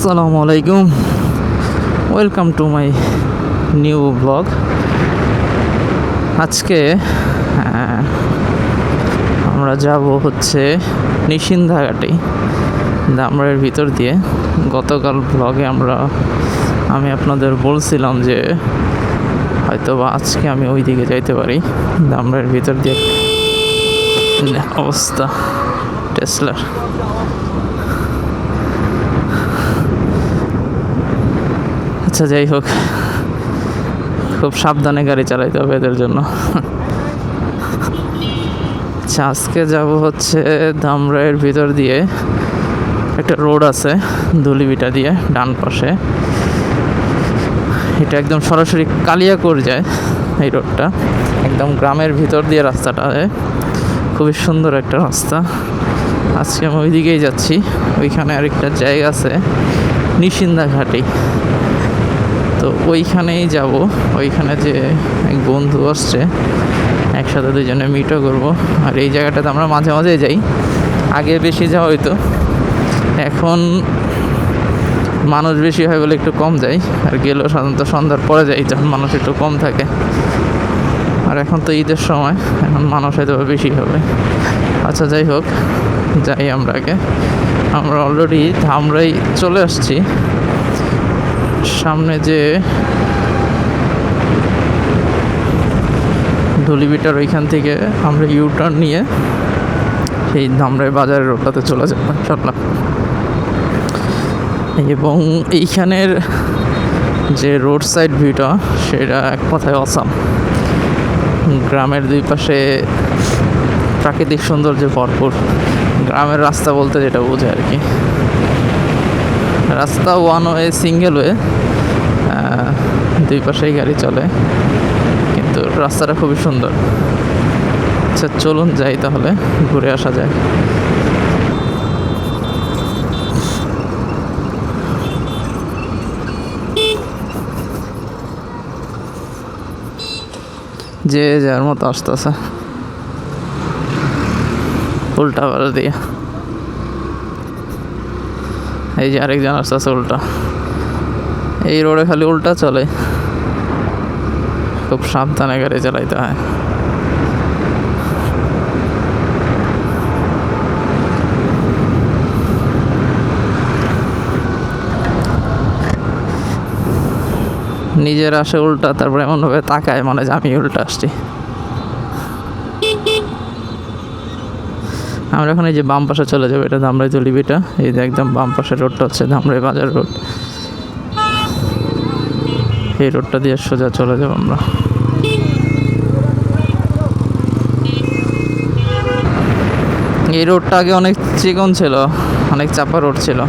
আসসালামু আলাইকুম। Welcome to my new blog আজকে আমরা যাব হচ্ছে নিশিন্দাঘাটি দামরার ভিতর দিয়ে। গতকাল ব্লগে আমরা, আমি আপনাদের বলছিলাম যে হয়তো বা আজকে আমি ওই দিকে যাইতে পারি দামরার ভিতর দিয়ে। অবস্থা, টেসলার। আচ্ছা যাই হোক। খুব সাবধানে গাড়ি চালাইতে হবে এদের জন্য। আচ্ছা আজকে যাব হচ্ছে ধামরাইয়ের ভিতর দিয়ে। একটা রোড আছে ধুলিবিটা দিয়ে, ডান পাশে। এটা একদম সরাসরি কালিয়াকোর যায় এই রোডটা। একদম গ্রামের ভিতর দিয়ে রাস্তাটা খুবই সুন্দর একটা রাস্তা। আজকে আমি ওইদিকেই যাচ্ছি। ওইখানে আরেকটা জায়গা আছে নিশিন্দা ঘাটি ওইখানেই যাব। ওইখানে যে এক বন্ধু আসছে, একসাথে দুজনে মিটও করব। আর এই জায়গাটাতে আমরা মাঝে মাঝে যাই। আগে বেশি যাওয়া হইতো। এখন মানুষ বেশি হয় বলে একটু কম যাই। আর গেলেও সাধারণত সন্ধ্যার পরে যাই, যখন মানুষ একটু কম থাকে। আর এখন তো ঈদের সময়, এখন মানুষ হয়তো বেশি হবে। আচ্ছা যাই হোক, যাই আমরা আগে। আমরা অলরেডি ধামরাই চলে আসছি। সামনে যে ধুলিবিটার ওইখান থেকে আমরা ইউটার্ন নিয়ে সেই ধামরাই বাজারের রোডটাতে চলে যাব ইনশাল্লাহ এবং এইখানের যে রোড সাইড ভিউটা সেটা এক কথায় অসাম গ্রামের দুই পাশে প্রাকৃতিক সৌন্দর্যে ভরপুর। গ্রামের রাস্তা বলতে যেটা বোঝে আর কি। রাস্তা ওয়ান ওয়ে সিঙ্গেল ওয়ে দুই পাশেই গাড়ি চলে, কিন্তু রাস্তাটা খুবই সুন্দর। আচ্ছা চলুন যাই তাহলে, ঘুরে আসা যায় যে যার মতো আসতেছে। উল্টা পাল্টা দিয়ে। এই যে আরেকজন আসতেছে উল্টা। এই রোডে খালি উল্টা চলে। খুব সাবধানে গাড়ি চালাইতে হয়। নিজের আসে উল্টা, তারপরে এমনভাবে তাকায় মানে যে আমি উল্টা আসছি। আমরা এখন এই যে বাম পাশে চলে যাব, এটা ধামরাই তলিবিটা এই যে একদম বাম পাশের রোডটা হচ্ছে ধামরাই বাজার রোড। এই রোডটা দিয়ে সোজা চলে যাব আমরা। এই রোডটা আগে অনেক চিকন ছিল, অনেক চাপা রোড ছিল।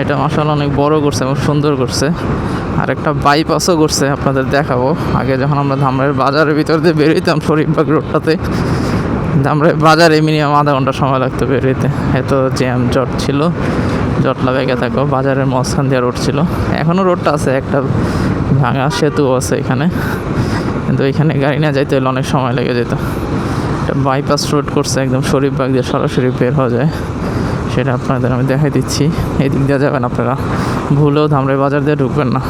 এটা মাসাল অনেক বড় করছে, এবং সুন্দর করছে। আর একটা বাইপাসও করছে, আপনাদের দেখাবো। আগে যখন আমরা ধামরাইয়ের বাজারের ভিতর দিয়ে বেরোইতাম শরীফবাগ রোডটাতে বাজারে মিনিমাম আধা ঘণ্টা সময় লাগতো বেরোইতে এত জ্যাম জট ছিল। জটলা বেগে থাকো, বাজারের মাঝখান দিয়ে রোড ছিল। এখনও রোডটা আছে, একটা ভাঙা সেতু আছে এখানে। কিন্তু এখানে গাড়ি না যাইতে হলে অনেক সময় লেগে যেত। একটা বাইপাস রোড করছে একদম শরীফবাগ দিয়ে সরাসরি বের হওয়া যায়। সেটা আপনাদের আমি দেখাই দিচ্ছি। এই দিক দিয়ে যাবেন আপনারা। ভুলেও ধামরাই বাজার দিয়ে ঢুকবেন না।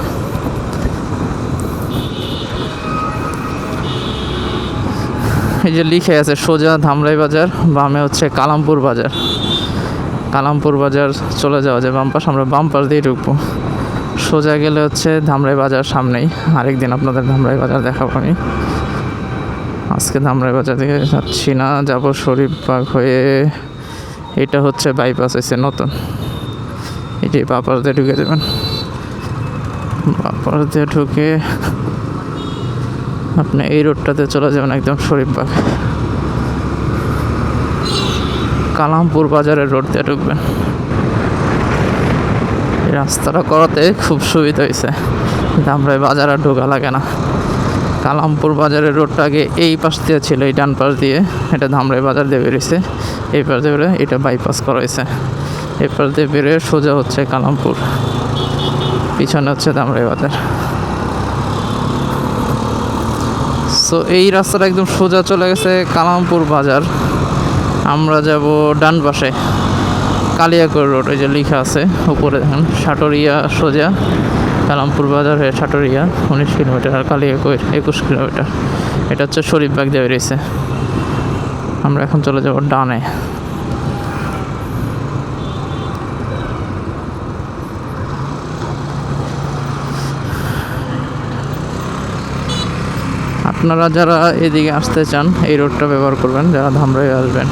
এই যে লিখে আছে সোজা ধামরাই বাজার, বামে হচ্ছে কালামপুর বাজার। কালামপুর বাজার চলে যাওয়া যায়, বাম পাশ, আমরা বাম পাশ দিয়ে ঢুকবো। সোজা গেলে হচ্ছে ধামরাই বাজার সামনেই। আরেকদিন আপনাদের ধামরাই বাজার দেখাবো আমি। আজকে ধামরাই বাজার থেকে যাচ্ছি না, যাব শরীফবাগ হয়ে। এটা হচ্ছে বাইপাস এসে নতুন। এটি বাপার দিয়ে ঢুকে দেবেন বাপার দিয়ে ঢুকে আপনি এই রোডটাতে চলে যাবেন একদম শরীফবাগ কালামপুর বাজারের রোড দিয়ে ঢুকবেন। রাস্তাটা করাতে খুব সুবিধা হয়েছে। ধামরাই বাজার আর ঢোকা লাগে না। কালামপুর বাজারের রোডটা আগে এই পাশ দিয়ে ছিল, এই ডান পাশ দিয়ে। এটা ধামরাই বাজার দিয়ে বেরিয়েছে। এই পাশ দিয়ে বেরোয় এটা বাইপাস করা হয়েছে। এই পাশ দিয়ে বেরোয় সোজা হচ্ছে কালামপুর। পিছনে হচ্ছে ধামরাই বাজার। সো এই রাস্তাটা একদম সোজা চলে গেছে কালামপুর বাজার। আমরা যাব ডান পাশে কালিয়াকর রোড, ওই যে লেখা আছে উপরে দেখেন, সাটরিয়া সোজা কালামপুর বাজার হয়ে সাটরিয়া, উনিশ কিলোমিটার, আর কালিয়াকৈর একুশ কিলোমিটার। এটা হচ্ছে শরীফবাগ দেওয়া রয়েছে। আমরা এখন চলে যাব ডানে। আপনারা যারা এদিকে আসতে চান, এই রোডটা ব্যবহার করবেন, যারা ধামরাই আসবেন।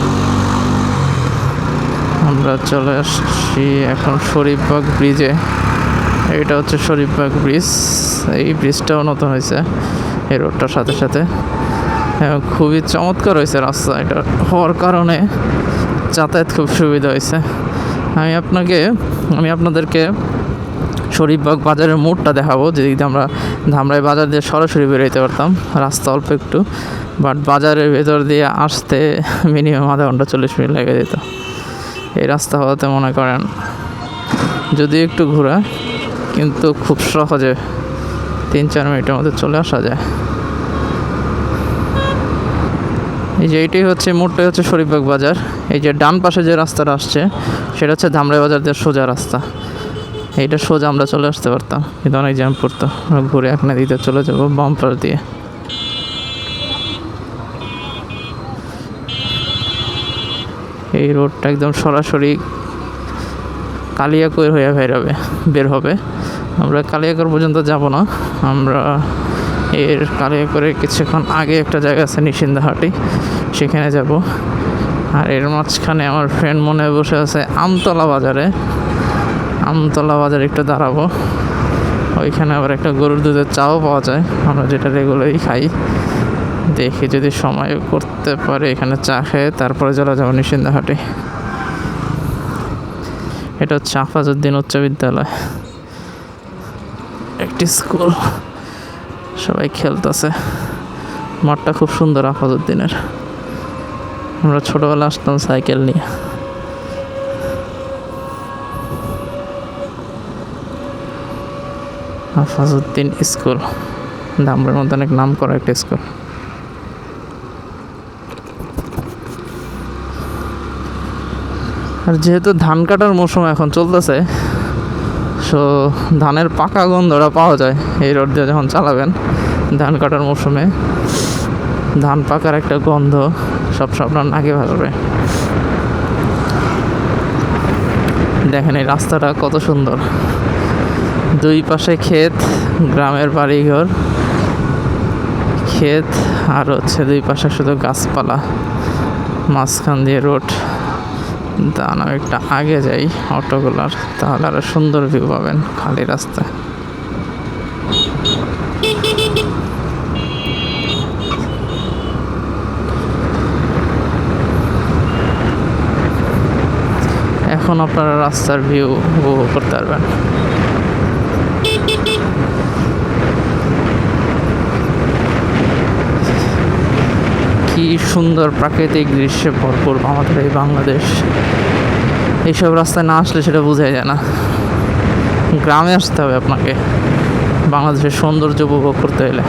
আমরা চলে আসছি এখন শরীফবাগ ব্রিজে। এটা হচ্ছে শরীফবাগ ব্রিজ। এই ব্রিজটাও নতুন হয়েছে, এই রোডটার সাথে সাথে। খুবই চমৎকার হয়েছে রাস্তা এটা। হওয়ার কারণে যাতায়াত খুব সুবিধা হয়েছে। আমি আপনাকে, আমি আপনাদেরকে শরীফবাগ বাজারের মোড়টা দেখাবো, যেদিকে আমরা ধামরাই বাজার দিয়ে সরাসরি বেরোতে পারতাম। রাস্তা অল্প একটু বাট বাজারের ভেতর দিয়ে আসতে মিনিমাম আধা ঘণ্টা চল্লিশ মিনিট লেগে যেত। এই রাস্তা হওয়াতে মনে করেন, যদি একটু ঘোরা, কিন্তু খুব সহজে তিন চার মিনিটের মধ্যে চলে আসা যায়। এই যে এইটাই হচ্ছে, মোড়টাই হচ্ছে শরীফবাগ বাজার। এই যে ডান পাশে যে রাস্তাটা আসছে, সেটা হচ্ছে ধামরাই বাজার দিয়ে সোজা রাস্তা। এইটা সোজা আমরা চলে আসতে পারতাম। কিন্তু অনেক জ্যাম পড়তো। ঘুরে এখানে দিতে চলে যাব বাম্পার দিয়ে। এই রোডটা একদম সরাসরি কালিয়াকৈর হয়ে বের হবে বের হবে। আমরা কালিয়াকৈর পর্যন্ত যাব না। আমরা এর কালিয়াকৈরের কিছুক্ষণ আগে একটা জায়গা আছে নিশিন্দাহাটি, সেখানে যাব। আর এর মাঝখানে আমার ফ্রেন্ড মনে বসে আছে আমতলা বাজারে। আমতলা বাজার একটু দাঁড়াবো। ওইখানে আবার একটা গরুর দুধের চাও পাওয়া যায়। আমরা যেটা রেগুলারই খাই। দেখি যদি সময় করতে পারে এখানে চা খেয়ে, তারপরে চলে যাব নিষিন্দাহাটে এটা হচ্ছে আফাজুদ্দিন উচ্চ বিদ্যালয়। একটি স্কুল। সবাই খেলতেছে। মাঠটা খুব সুন্দর আফাজউদ্দিনের। আমরা ছোটোবেলা আসতাম সাইকেল নিয়ে। হাফাজউদ্দিন স্কুল। দামরের মধ্যে অনেক নাম করা একটা স্কুল। আর যেহেতু ধান কাটার মৌসুম এখন চলতেছে সো ধানের পাকা গন্ধটা পাওয়া যায় এই রোড দিয়ে যখন চালাবেন, ধান কাটার মৌসুমে। ধান পাকার একটা গন্ধ সব আপনার নাকে ভাবে দেখেন এই রাস্তাটা কত সুন্দর। দুই পাশে ক্ষেত, গ্রামের বাড়িঘর, ক্ষেত, আর হচ্ছে দুই পাশে শুধু গাছপালা, মাঝখান দিয়ে রোড। দান একটা আগে যাই অটোগুলার, তাহলে আরও সুন্দর ভিউ পাবেন খালি রাস্তায়। এখন আপনারা রাস্তার ভিউ উপভোগ করতে পারবেন কি সুন্দর প্রাকৃতিক দৃশ্যে ভরপুর আমাদের এই বাংলাদেশ। এইসব রাস্তায় না আসলে সেটা বোঝাই যায় না। গ্রামে আসতে হবে আপনাকে, বাংলাদেশের সৌন্দর্য উপভোগ করতে হলে।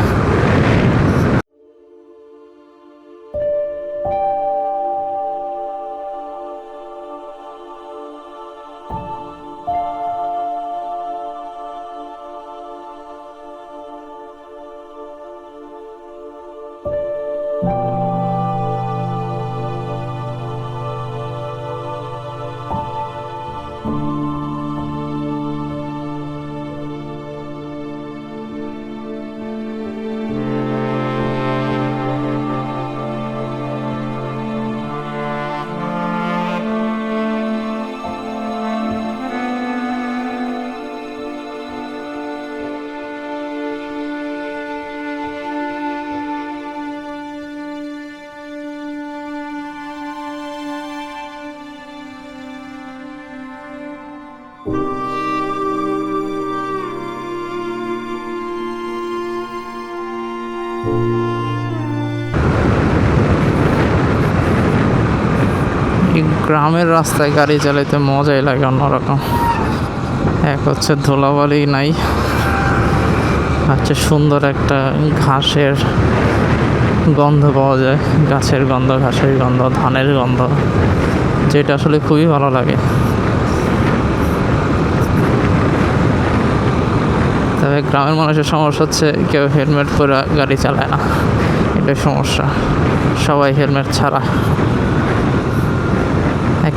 গ্রামের রাস্তায় গাড়ি চালাইতে মজাই লাগে অন্যরকম। এক হচ্ছে ধুলাবালি নাই হচ্ছে সুন্দর একটা ঘাসের গন্ধ পাওয়া যায়, গাছের গন্ধ, ঘাসের গন্ধ, ধানের গন্ধ, যেটা আসলে খুবই ভালো লাগে। তবে গ্রামের মানুষের সমস্যা হচ্ছে কেউ হেলমেট পরে গাড়ি চালায় না, এটাই সমস্যা, সবাই হেলমেট ছাড়া।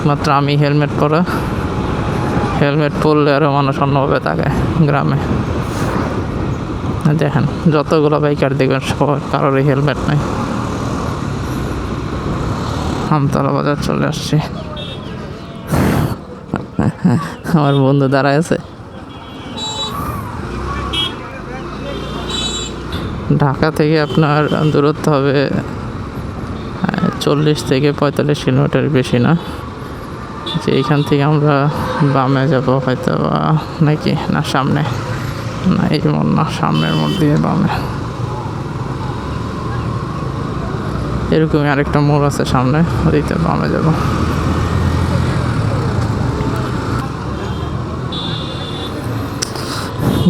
একমাত্র আমি হেলমেট পরা। হেলমেট পরলে আরও মানুষ অন্যভাবে তাকায় গ্রামে। দেখেন, যতগুলো বাইকার দেখবেন, সবার কারোরই হেলমেট নেই। আমতলা বাজার চলে আসছি। আমার বন্ধু দাঁড়ায় আছে। ঢাকা থেকে আপনার দূরত্ব হবে চল্লিশ থেকে পঁয়তাল্লিশ কিলোমিটার বেশি না। যে এইখান থেকে আমরা বামে যাব হয়তো বা নাকি? না, সামনে। না, এই মোড় না, সামনের মোড় দিয়ে বামে। এরকমই আরেকটা মোড় আছে সামনে ওদিকে বামে যাব।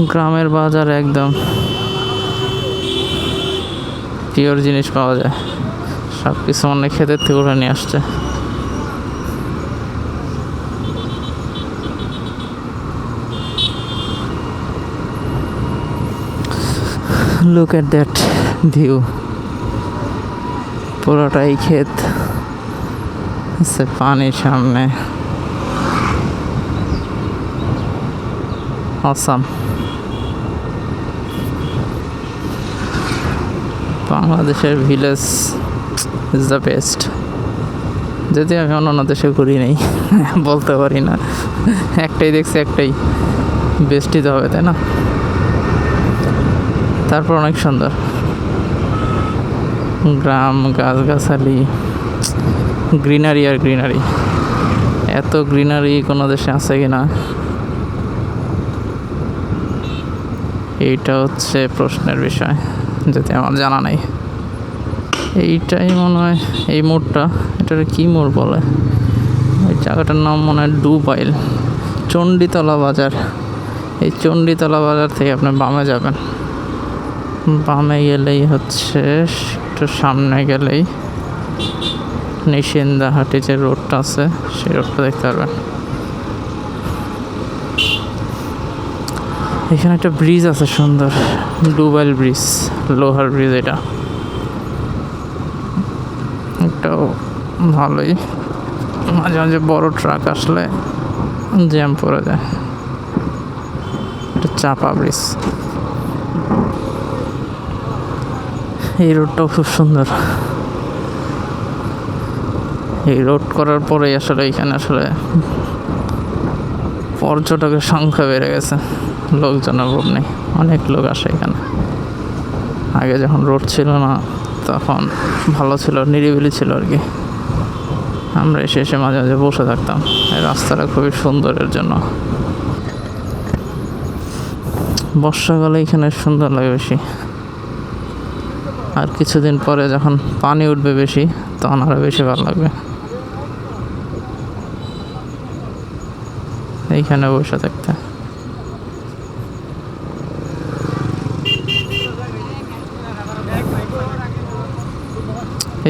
গ্রামের বাজার একদম পিওর জিনিস পাওয়া যায়। সব কিছু অনেক ক্ষেতের থেকে নিয়ে আসছে। লুক এট দ্যাট ভিউ পুরোটাই ক্ষেত। আছে পানির সামনে। অসাম বাংলাদেশের ভিলেজ ইজ দ্য বেস্ট যদি আমি অন্য দেশে ঘুরি নেই, বলতে পারি না। একটাই দেখছি, একটাই। বেস্টই তো হবে, তাই না? তারপর অনেক সুন্দর। গ্রাম, গাছগাছালি, গ্রিনারি আর গ্রিনারি। এত গ্রিনারি কোনো দেশে আছে কি না এইটা হচ্ছে প্রশ্নের বিষয়, যদি আমার জানা নেই। এইটাই মনে হয়, এই মোড়টা, এটার কি মোড় বলে? এই জায়গাটার নাম মনে হয় ডুবাইল। চণ্ডীতলা বাজার। এই চণ্ডীতলা বাজার থেকে আপনি বামে যাবেন। বামে গেলেই হচ্ছে, একটু সামনে গেলেই নিশিন্দাহাটি যে রোডটা আছে, সেই রোডটা দেখতে পারবেন। এখানে একটা ব্রিজ আছে সুন্দর, ডুবাইল ব্রিজ, লোহার ব্রিজ এটা। একটাও ভালোই। মাঝে মাঝে বড় ট্রাক আসলে জ্যাম পড়ে যায়। এটা চাপা ব্রিজ। এই রোডটাও খুব সুন্দর। এই রোড করার পরেই আসলে এখানে আসলে পর্যটকের সংখ্যা বেড়ে গেছে। লোকজনের অভাব নেই, অনেক লোক আসে এখানে। আগে যখন রোড ছিল না, তখন ভালো ছিল, নিরিবিলি ছিল আর কি। আমরা এসে এসে মাঝে মাঝে বসে থাকতাম। এই রাস্তাটা খুবই সুন্দরের জন্য। বর্ষাকালে এখানে সুন্দর লাগে বেশি। আর কিছুদিন পরে যখন পানি উঠবে বেশি, তখন আরও বেশি ভালো লাগবে। এইখানে বসে থাকতে।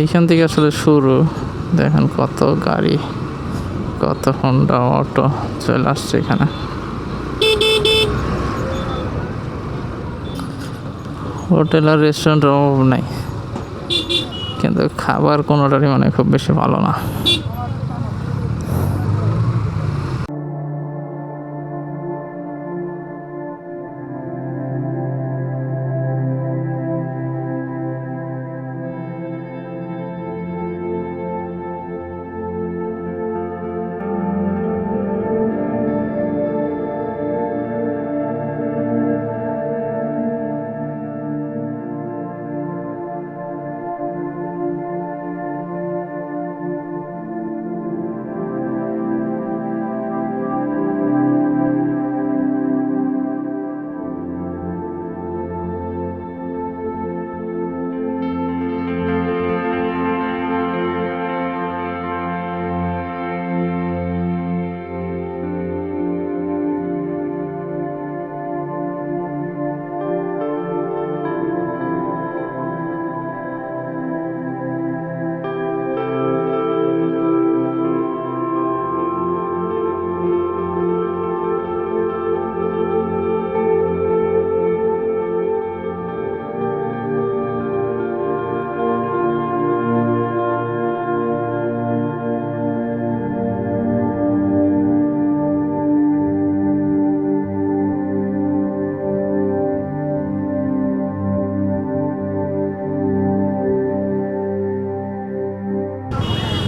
এইখান থেকে আসলে শুরু। দেখেন কত গাড়ি, কত হন্ডা অটো চলে আসছে এখানে। হোটেল আর রেস্টুরেন্টের অভাব নাই। কিন্তু খাবার কোনোটারই মানে খুব বেশি ভালো না।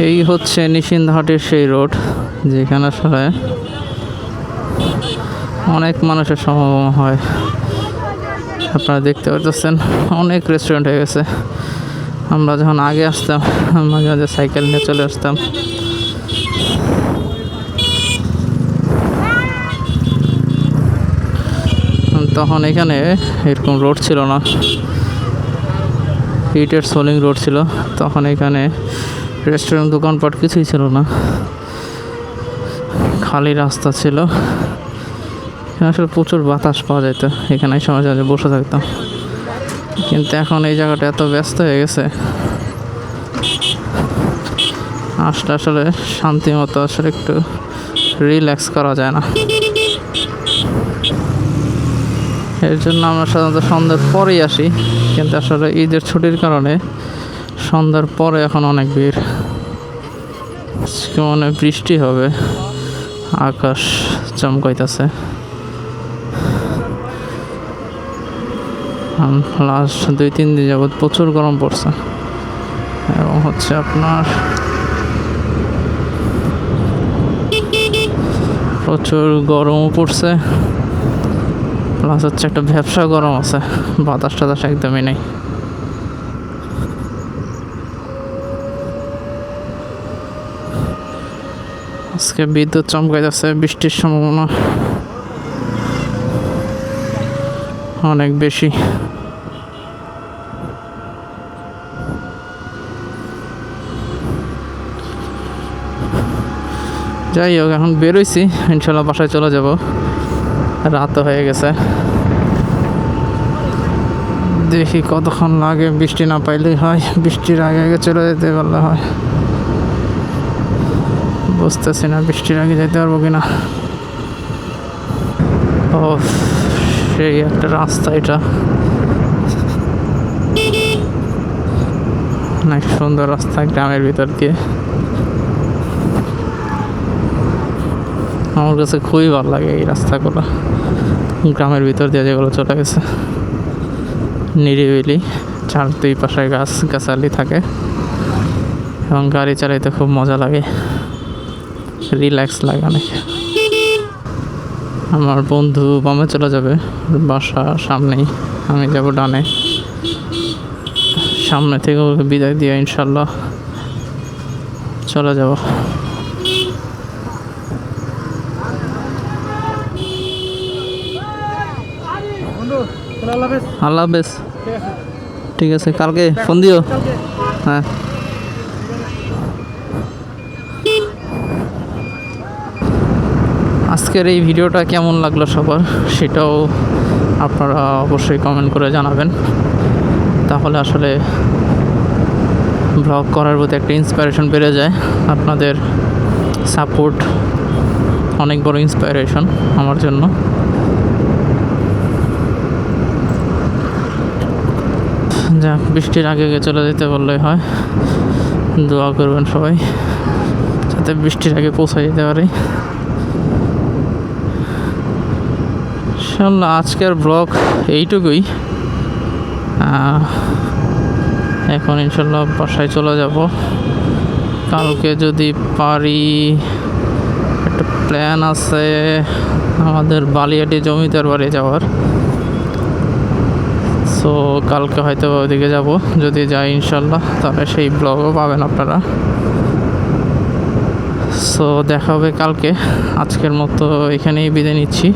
এই হচ্ছে নিশিন্দাহাটের সেই রোড, যেখানে আসলে অনেক মানুষের সমাগম হয়। আপনারা দেখতে পাচ্ছেন অনেক রেস্টুরেন্ট হয়ে গেছে। আমরা যখন আগে আসতাম, মাঝে মাঝে সাইকেল নিয়ে চলে আসতাম। তখন এখানে এরকম রোড ছিল না। ইটের সোলিং রোড ছিল। তখন এখানে রেস্টুরেন্ট দোকানপাট কিছুই ছিল না। খালি রাস্তা ছিল। আসলে প্রচুর বাতাস পাওয়া যেত এখানে সময় মাঝে বসে থাকতাম। কিন্তু এখন এই জায়গাটা এত ব্যস্ত হয়ে গেছে। আসলে আসলে শান্তি মতো আসলে একটু রিল্যাক্স করা যায় না। এর জন্য আমরা সাধারণত সন্ধ্যার পরেই আসি। কিন্তু আসলে ঈদের ছুটির কারণে সন্ধ্যার পরে এখন অনেক ভিড়। আজকে মনে বৃষ্টি হবে। আকাশ চমকাইতেছে। লাস্ট দুই, তিন দিন যাবৎ প্রচুর গরম পড়ছে। এবং হচ্ছে আপনার প্রচুর গরমও পড়ছে। প্লাস হচ্ছে একটা ব্যবসা গরম আছে। বাতাস টাতাস একদমই নেই। আজকে বিদ্যুৎ চমকাই যাচ্ছে বৃষ্টির সম্ভাবনা অনেক বেশি। যাই হোক, এখন বেরোইছি, ইনশাল্লাহ বাসায় চলে যাব। রাত হয়ে গেছে। দেখি কতক্ষণ লাগে, বৃষ্টি না পাইলেই হয়, বৃষ্টির আগে আগে চলে যেতে পারলে হয়। বুঝতেছি না, বৃষ্টির আগে যেতে পারব কিনা? ও সেই একটা রাস্তা এটা। অনেক সুন্দর রাস্তা গ্রামের ভিতর দিয়ে। আমার কাছে খুবই ভালো লাগে এই রাস্তাগুলো। গ্রামের ভিতর দিয়ে যেগুলো চলে গেছে। নিরিবিলি, চার দুই পাশে গাছ, গাছালি থাকে। এবং গাড়ি চালাইতে খুব মজা লাগে। রিল্যাক্স লাগে অনেক। আমার বন্ধু বামে চলে যাবে বাসা সামনেই। আমি যাব ডানে। সামনে থেকে ওকে বিদায় দিয়ে ইনশাল্লাহ চলে যাব। আল্লাহ হাফেজ। ঠিক আছে। কালকে ফোন দিও। হ্যাঁ। আজকের এই ভিডিওটা কেমন লাগল সবার সেটাও আপনারা অবশ্যই কমেন্ট করে জানাবেন। তাহলে আসলে ব্লগ করার প্রতি একটা ইন্সপিরেশন বেড়ে যায়। আপনাদের সাপোর্ট অনেক বড় ইন্সপিরেশন আমার জন্য। যাক, বৃষ্টির আগে আগে চলে যেতে বললেই হয়। দোয়া করবেন সবাই, যাতে বৃষ্টির আগে পৌঁছে যেতে পারি। ইনশাল্লাহ আজকের ব্লগ এইটুকুই। এখন ইনশাল্লাহ বাসায় চলে যাব। কালকে যদি পারি, একটা প্ল্যান আছে আমাদের বালিয়াটি জমিদার বাড়ি যাওয়ার। সো কালকে হয়তো ওইদিকে যাব, যদি যাই ইনশাল্লাহ তাহলে সেই ব্লগও পাবেন আপনারা। সো দেখা হবে কালকে। আজকের মতো এখানেই বিদায় নিচ্ছি।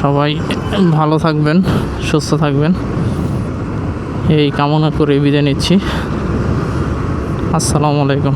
সবাই ভালো থাকবেন সুস্থ থাকবেন। এই কামনা করে বিদায় নিচ্ছি। আসসালামু আলাইকুম।